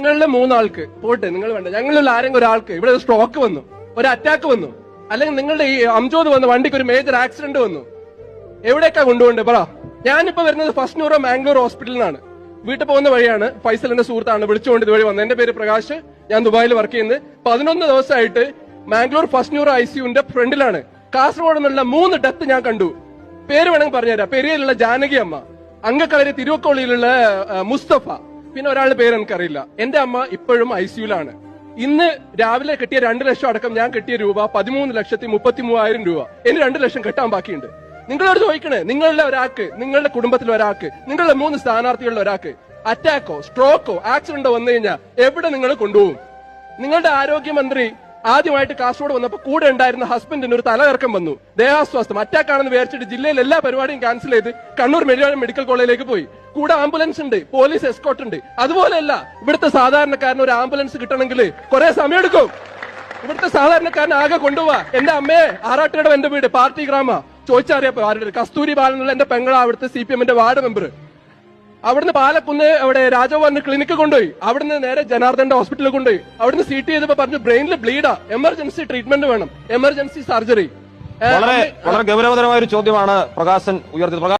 നിങ്ങളുടെ മൂന്നാൾക്ക്. പോട്ടെ നിങ്ങൾ വേണ്ട. ഞങ്ങളിൽ ആരെങ്കിലും ഒരാൾക്ക്. ഇവിടെ സ്ട്രോക്ക് വന്നു. ഒരു അറ്റാക്ക് വന്നു. അല്ലെങ്കിൽ നിങ്ങളുടെ ഈ അംജോദ് വന്ന വണ്ടിക്ക് ഒരു മേജർ ആക്സിഡന്റ് വന്നു. എവിടേക്കാ കൊണ്ടുപോകണ്ടേ? പറ. ഞാനിപ്പോ വരുന്നത് ഫസ്റ്റ് ന്യൂറോ മാംഗ്ലൂർ ഹോസ്പിറ്റലിൽ നിന്നാണ്. വീട്ടിൽ പോകുന്ന വഴിയാണ് ഫൈസലിന്റെ സുഹൃത്താണ്. വിളിച്ചുകൊണ്ട് ഇതുവഴി വന്നത് എന്റെ പേര് പ്രകാശ്. ഞാൻ ദുബായിൽ വർക്ക് ചെയ്യുന്നത്. പതിനൊന്ന് ദിവസമായിട്ട് മാംഗ്ലൂർ ഫസ്റ്റ് ന്യൂറോ ഐ സിയുന്റെ ഫ്രണ്ടിലാണ് കാസർഗോഡ് നിന്നുള്ള മൂന്ന് ഡെത്ത് ഞാൻ കണ്ടു. പേര് വേണമെങ്കിൽ പറഞ്ഞുതരാം. പെരിയയിലുള്ള ജാനകി അമ്മ അങ്കക്കളരി തിരുവക്കോളിയിലുള്ള മുസ്തഫ. പിന്നെ ഒരാളുടെ പേര് എനിക്കറിയില്ല. എന്റെ അമ്മ ഇപ്പോഴും ഐ സിയുലാണ് ഇന്ന് രാവിലെ കിട്ടിയ രണ്ട് ലക്ഷം അടക്കം ഞാൻ കിട്ടിയ രൂപ പതിമൂന്ന് ലക്ഷത്തി മുപ്പത്തി മൂവായിരം രൂപ. ഇനി രണ്ട് ലക്ഷം കെട്ടാൻ ബാക്കിയുണ്ട്. നിങ്ങളോട് ചോദിക്കണേ നിങ്ങളുടെ ഒരാൾക്ക് നിങ്ങളുടെ കുടുംബത്തിലെ ഒരാൾക്ക് നിങ്ങളുടെ മൂന്ന് സ്ഥാനാർത്ഥികളുടെ ഒരാൾക്ക് അറ്റാക്കോ സ്ട്രോക്കോ ആക്സിഡന്റോ വന്നു കഴിഞ്ഞാൽ എവിടെ നിങ്ങൾ കൊണ്ടുപോകും? നിങ്ങളുടെ ആരോഗ്യമന്ത്രി ആദ്യമായിട്ട് കാസർഗോഡ് വന്നപ്പോൾ കൂടെ ഉണ്ടായിരുന്ന ഹസ്ബൻഡിന് ഒരു തലകറക്കം വന്നു. ദേഹാസ്വാസ്ഥം അറ്റാക്കാണെന്ന് വിചാരിച്ചിട്ട് ജില്ലയിൽ എല്ലാ പരിപാടിയും ക്യാൻസൽ ചെയ്ത് കണ്ണൂർ മെഡിക്കൽ കോളേജിലേക്ക് പോയി. കൂടെ ആംബുലൻസ് ഉണ്ട് പോലീസ് എസ്കോട്ട് ഉണ്ട്. അതുപോലെയല്ല ഇവിടുത്തെ സാധാരണക്കാരന് ഒരു ആംബുലൻസ് കിട്ടണമെങ്കിൽ കുറെ സമയമെടുക്കും. ഇവിടുത്തെ സാധാരണക്കാരൻ ആകെ കൊണ്ടുപോവാ. എന്റെ അമ്മയെ ആറാട്ടിയുടെ എന്റെ വീട് പാർട്ടി ഗ്രാമ. ചോദിച്ചറിയപ്പോ ആരുടെ കസ്തൂരി ബാലൻ എന്നുള്ള എന്റെ പെങ്ങള അവിടുത്തെ സി പി എമ്മിന്റെ വാർഡ് മെമ്പർ അവിടുന്ന് പാലക്കുന്ന് അവിടെ രാജഭവന് ക്ലിനിക്ക് കൊണ്ടുപോയി. അവിടുന്ന് നേരെ ജനാർദ്ദന്റെ ഹോസ്പിറ്റലിൽ കൊണ്ടുപോയി. അവിടുന്ന് സി ടി ചെയ്തപ്പോ പറഞ്ഞു ബ്രെയിനിൽ ബ്ലീഡാ എമർജൻസി ട്രീറ്റ്മെന്റ് വേണം. എമർജൻസി സർജറി വളരെ വളരെ ഗൗരവതരമായ ഒരു ചോദ്യമാണ് പ്രകാശൻ ഉയർത്തിയത്.